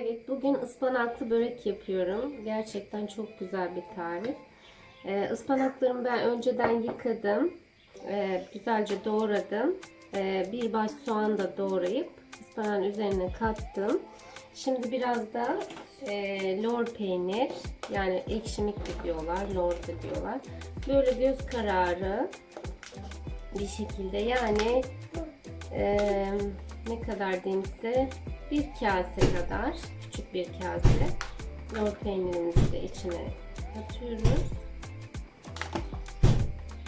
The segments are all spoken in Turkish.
Evet, bugün ıspanaklı börek yapıyorum. Gerçekten çok güzel bir tarif. Ee, ıspanaklarımı ben önceden yıkadım. Ee, güzelce doğradım. Ee, bir baş soğan da doğrayıp ıspanağın üzerine kattım. Şimdi biraz da e, lor peynir, yani ekşimik de diyorlar, lor da diyorlar. Böyle göz kararı bir şekilde yani e, ne kadar size bir kase kadar küçük bir kase lor peynirimizi de içine atıyoruz.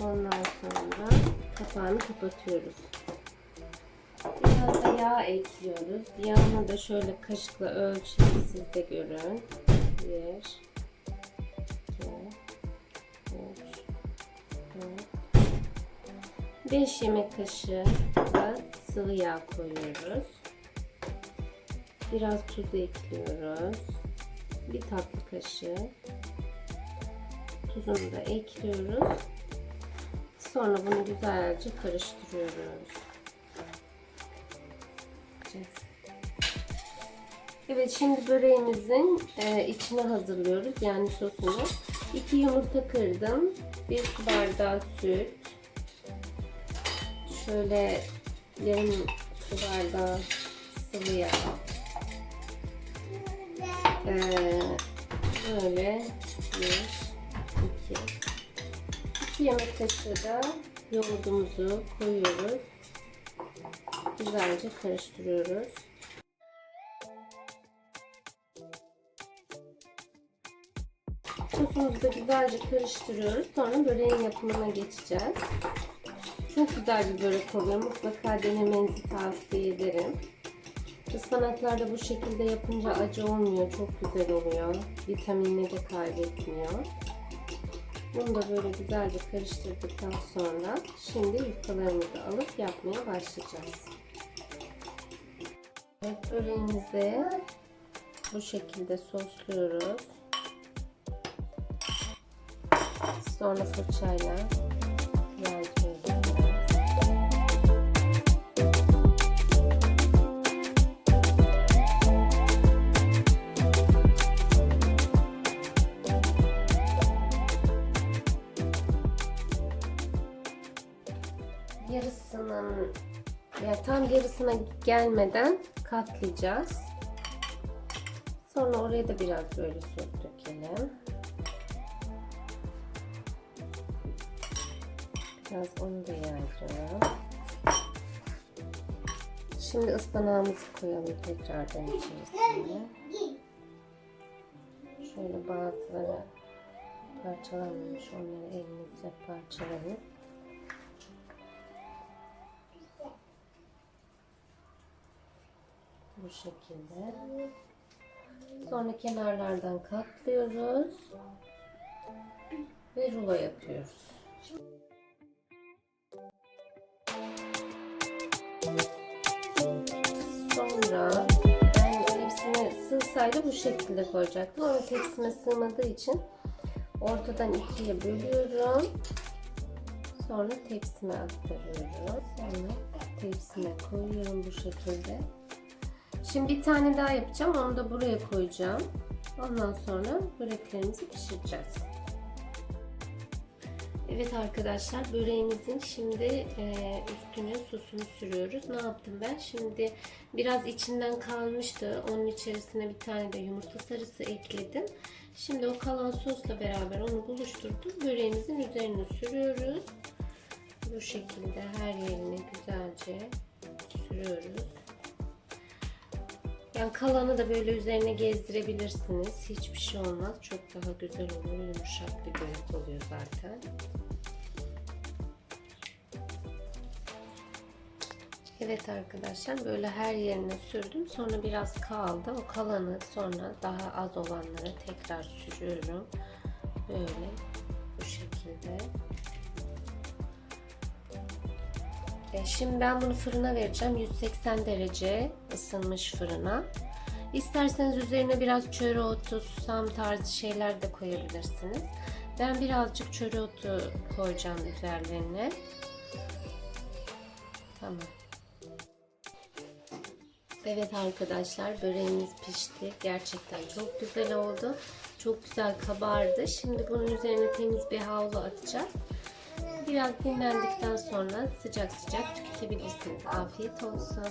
Ondan sonra kapağını kapatıyoruz. Biraz da yağ ekliyoruz. Yağını da şöyle kaşıkla ölçelim siz de görün. Bir, iki, üç, dört, 5 yemek kaşığı sıvı yağ koyuyoruz. Biraz tuz ekliyoruz. Bir tatlı kaşığı tuzunu da ekliyoruz. Sonra bunu güzelce karıştırıyoruz. Evet şimdi böreğimizin e, içine hazırlıyoruz. Yani sosunu. 2 yumurta kırdım. 1 su bardağı süt. Şöyle yarım su bardağı sıvı yağ. Ee, böyle bir, iki, iki yemek kaşığı da yoğurdumuzu koyuyoruz. Güzelce karıştırıyoruz. Sosumuzu da güzelce karıştırıyoruz. Sonra böreğin yapımına geçeceğiz. Çok güzel bir börek oluyor. Mutlaka denemenizi tavsiye ederim. Ispanaklar da bu şekilde yapınca acı olmuyor. Çok güzel oluyor. Vitaminini de kaybetmiyor. Bunu da böyle güzelce karıştırdıktan sonra şimdi yufkalarımızı alıp yapmaya başlayacağız. Evet, böreğimizi bu şekilde sosluyoruz. Sonra fırçayla yarısının yani tam yarısına gelmeden katlayacağız. Sonra oraya da biraz böyle sos dökelim. Biraz onu da yayacağım. Şimdi ıspanağımızı koyalım tekrardan içerisine. Şöyle bazıları parçalanmış onları elimizle parçalayıp bu şekilde. Sonra kenarlardan katlıyoruz ve rulo yapıyoruz. Sonra ben tepsime sığsaydı bu şekilde koyacaktım ama tepsime sığmadığı için ortadan ikiye bölüyorum. Sonra tepsime aktarıyorum. Sonra tepsime koyuyorum bu şekilde. Şimdi bir tane daha yapacağım. Onu da buraya koyacağım. Ondan sonra böreklerimizi pişireceğiz. Evet arkadaşlar böreğimizin şimdi e, üstüne sosunu sürüyoruz. Ne yaptım ben? Şimdi biraz içinden kalmıştı. Onun içerisine bir tane de yumurta sarısı ekledim. Şimdi o kalan sosla beraber onu buluşturdum. Böreğimizin üzerine sürüyoruz. Bu şekilde her yerine güzelce sürüyoruz. Yani kalanı da böyle üzerine gezdirebilirsiniz. Hiçbir şey olmaz. Çok daha güzel olur. Yumuşak bir börek oluyor zaten. Evet arkadaşlar böyle her yerine sürdüm. Sonra biraz kaldı. O kalanı sonra daha az olanlara tekrar sürüyorum. Böyle bu şekilde. Şimdi ben bunu fırına vereceğim. 180 derece ısınmış fırına. İsterseniz üzerine biraz çöreotu, susam tarzı şeyler de koyabilirsiniz. Ben birazcık çöreotu koyacağım üzerlerine. Tamam. Evet arkadaşlar böreğimiz pişti. Gerçekten çok güzel oldu. Çok güzel kabardı. Şimdi bunun üzerine temiz bir havlu atacağız. Biraz dinlendikten sonra sıcak sıcak tüketebilirsiniz. Afiyet olsun.